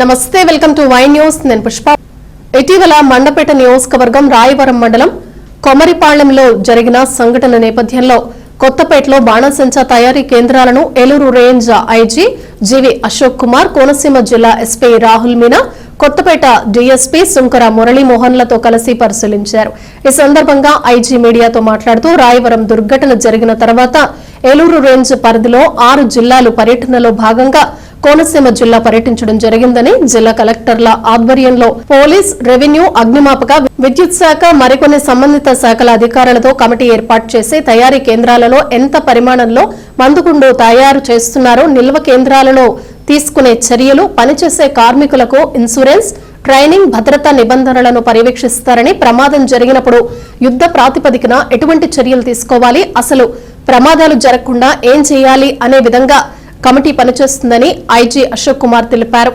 నమస్తే welcome to Y news. నేను పుష్ప. ఇటీవల మండపేట నియోజకవర్గం రాయవరం మండలం కొమరిపాళ్ళెంలో జరిగిన సంఘటన నేపథ్యంలో కొత్తపేటలో బాణసంచా తయారీ కేంద్రాలను Eluru range IG G V Ashok Kumar Konaseema జిల్లా ఎస్పీ రాహుల్ మీనా కొత్తపేట డీఎస్పీ సుంకర మురళీమోహన్లతో కలిసి పరిశీలించారు. ఈ సందర్భంగా ఐజీ మీడియాతో మాట్లాడుతూ రాయవరం దుర్ఘటన జరిగిన తర్వాత ఏలూరు రేంజ్ పరిధిలో ఆరు జిల్లాలు పర్యటనలో భాగంగా కోనసీమ జిల్లా పర్యటించడం జరిగిందని జిల్లా కలెక్టర్ల ఆధ్వర్యంలో పోలీస్ రెవెన్యూ అగ్నిమాపక విద్యుత్ శాఖ మరికొన్ని సంబంధిత శాఖల అధికారులతో కమిటీ ఏర్పాటు చేసి తయారీ కేంద్రాలలో ఎంత పరిమాణంలో మందుగుండు తయారు చేస్తున్నారో నిల్వ కేంద్రాలలో తీసుకునే చర్యలు పనిచేసే కార్మికులకు ఇన్సూరెన్స్ ట్రైనింగ్ భద్రతా నిబంధనలను పర్యవేక్షిస్తారని ప్రమాదం జరిగినప్పుడు యుద్ధ ప్రాతిపదికన ఎటువంటి చర్యలు తీసుకోవాలి? అసలు ప్రమాదాలు జరగకుండా ఏం చేయాలి? అనే విధంగా కమిటీ పనిచేస్తుందని ఐజీ అశోక్ కుమార్ తెలిపారు.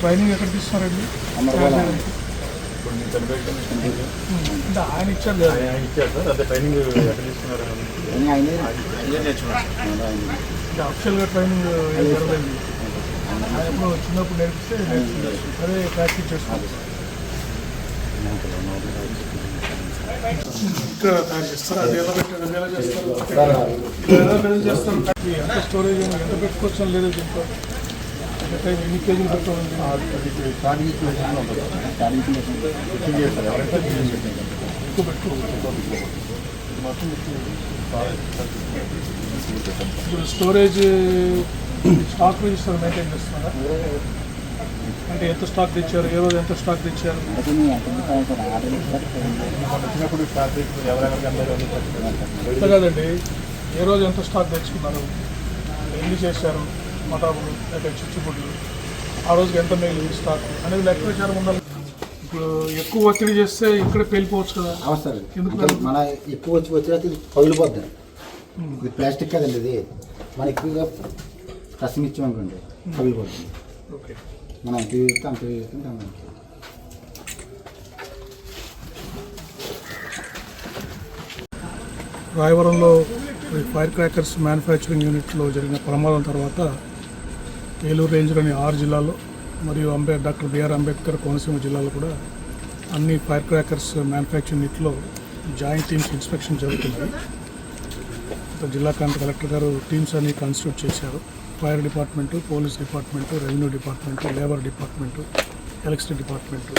ట్రైనింగ్ ఎక్కడ తీస్తున్నారండి అంటే ఆయన ఇచ్చారు కదా. ఇచ్చారు సార్. అదే ట్రైనింగ్ ఎక్కడ తీసుకున్నారు అంటే అఫిషియల్గా ట్రైనింగ్ ఏం జరగలేదు. ఆయన ఎప్పుడు చిన్నప్పుడు నేర్పిస్తే అదే ప్రాక్టీస్ చేసుకుంటారు స్టోరేజ్ ఎంత పెట్టుకోవచ్చు అని లేదు దీంట్లో ఎంత టైం ఎన్ని కేజీలు పెట్టుకోవాలి ఎక్కువ పెట్టుకోవచ్చు ఇప్పుడు స్టోరేజ్ స్టాక్ రిజిస్టర్ మెయింటైన్ చేస్తున్నారా? అంటే ఎంత స్టాక్ తెచ్చారు? ఏ రోజు ఎంత స్టాక్ తెచ్చారు? వచ్చినప్పుడు కాదండి ఏ రోజు ఎంత స్టాక్ తెచ్చుకున్నారు? ఎన్ని చేశారు? మటాబులు లేకపోతే చిచ్చుబుడ్లు ఆ రోజుకి ఎంత మిగిలింది స్టాక్ అనేది లెక్క విచారం ఉండాలి. ఇప్పుడు ఎక్కువ ఒత్తిడి చేస్తే ఇక్కడ పేలిపోవచ్చు కదా. అవసరం ఎందుకు అంటే మన ఎక్కువ వచ్చి వచ్చినా ఇది పగిలిపోద్ది. ఇది ప్లాస్టిక్ కదండి ఇది. మన ఎక్కువగా రసం ఇచ్చామనుకోండి పగిలిపోతుంది. ఓకే. మనం ఎంత వేస్తే అంత వేస్తే అంత రాయవరంలో ఈ ఫైర్ క్రాకర్స్ మ్యానుఫ్యాక్చరింగ్ యూనిట్లో జరిగిన ప్రమాదం తర్వాత ఏలూరు రేంజ్లోని ఆరు జిల్లాల్లో మరియు Ambe doctor B R Ambedkar Konaseema జిల్లాలో కూడా అన్ని ఫైర్ క్రాకర్స్ మ్యానుఫ్యాక్చరింగ్ యూనిట్లో జాయింట్ టీమ్స్ ఇన్స్పెక్షన్ జరుగుతుంది జిల్లా కాంత కలెక్టర్ గారు టీమ్స్ అన్ని కాన్స్టిట్యూట్ చేశారు. Fire department police department revenue department labour department electricity department.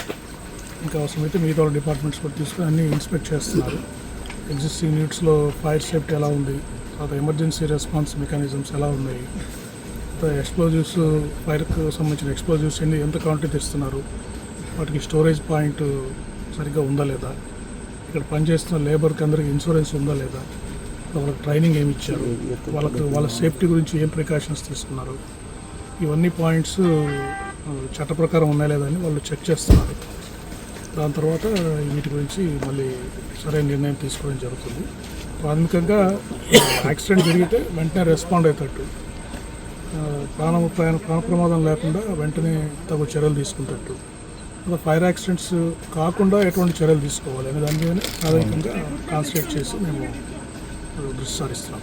ఇంకా అవసరమైతే మిగతా డిపార్ట్మెంట్స్ కూడా తీసుకుని అన్నీ ఇన్స్పెక్ట్ చేస్తున్నారు. ఎగ్జిస్టింగ్ యూనిట్స్లో ఫైర్ సేఫ్టీ ఎలా ఉంది? తర్వాత ఎమర్జెన్సీ రెస్పాన్స్ మెకానిజమ్స్ ఎలా ఉన్నాయి? ఎక్స్ప్లోజివ్స్ ఫైర్కు సంబంధించిన ఎక్స్ప్లోజివ్స్ ఎన్ని ఎంత క్వాంటిటీ తెస్తున్నారు? వాటికి స్టోరేజ్ పాయింట్ సరిగ్గా ఉందా లేదా? ఇక్కడ పనిచేస్తున్న లేబర్కి అందరికీ ఇన్సూరెన్స్ ఉందా లేదా? వాళ్ళకి ట్రైనింగ్ ఏమి ఇచ్చారు? వాళ్ళకి వాళ్ళ సేఫ్టీ గురించి ఏం ప్రికాషన్స్ తీసుకున్నారు? ఇవన్నీ పాయింట్స్ చట్ట ప్రకారం ఉన్నాయా లేదా అని వాళ్ళు చెక్ చేస్తున్నారు. దాని తర్వాత వీటి గురించి మళ్ళీ సరైన నిర్ణయం తీసుకోవడం జరుగుతుంది. ప్రాథమికంగా యాక్సిడెంట్ జరిగితే వెంటనే రెస్పాండ్ అయ్యేటట్టు. ఆ, ప్రాణ ప్రాణ ప్రాణ ప్రమాదం లేకుండా వెంటనే తగు చర్యలు తీసుకునేటట్టు. అలా ఫైర్ యాక్సిడెంట్స్ కాకుండా ఎటువంటి చర్యలు తీసుకోవాలి అనే దాని మీద ప్రాథమికంగా కాన్సన్ట్రేట్ చేసి మేము Rüsar İslam.